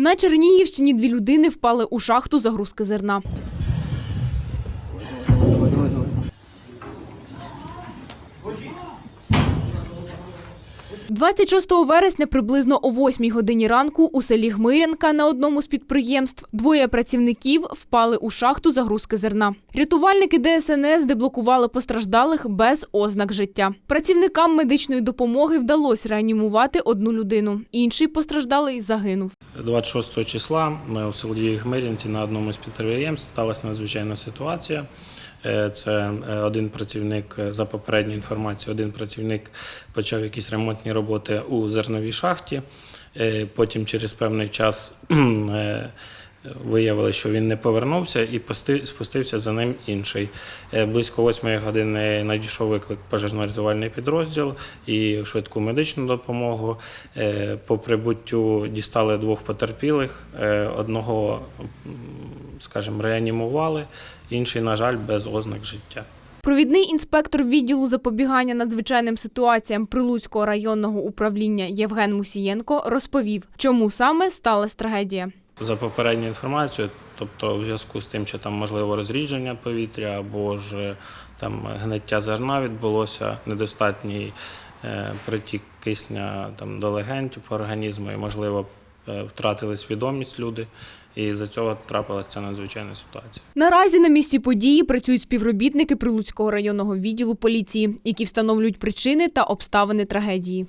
На Чернігівщині дві людини впали у шахту загрузки зерна. 26 вересня приблизно о 8 годині ранку у селі Гмирянка на одному з підприємств двоє працівників впали у шахту загрузки зерна. Рятувальники ДСНС деблокували постраждалих без ознак життя. Працівникам медичної допомоги вдалося реанімувати одну людину. Інший постраждалий загинув. 26 числа е, у селі Гмирянці на одному з підприємств сталася надзвичайна ситуація. Е, Це е, один працівник, за попередньою інформацією, один працівник почав якісь ремонтні роботи у зерновій шахті. Е, Потім через певний час е, виявили, що він не повернувся і спустився за ним інший. Е, Близько 8 години надійшов виклик пожежно-рятувальний підрозділ і швидку медичну допомогу. По прибуттю дістали двох потерпілих. Одного, скажімо, реанімували, інший, на жаль, без ознак життя. Провідний інспектор відділу запобігання надзвичайним ситуаціям Прилуцького районного управління Євген Мусієнко розповів, чому саме сталася трагедія. За попередньою інформацією, тобто в зв'язку з тим, що там можливо розрідження повітря або ж там гниття зерна відбулося, недостатній е, притік кисня там, до легень по організму, і можливо втратили свідомість люди, і за цього трапилася ця надзвичайна ситуація. Наразі на місці події працюють співробітники Прилуцького районного відділу поліції, які встановлюють причини та обставини трагедії.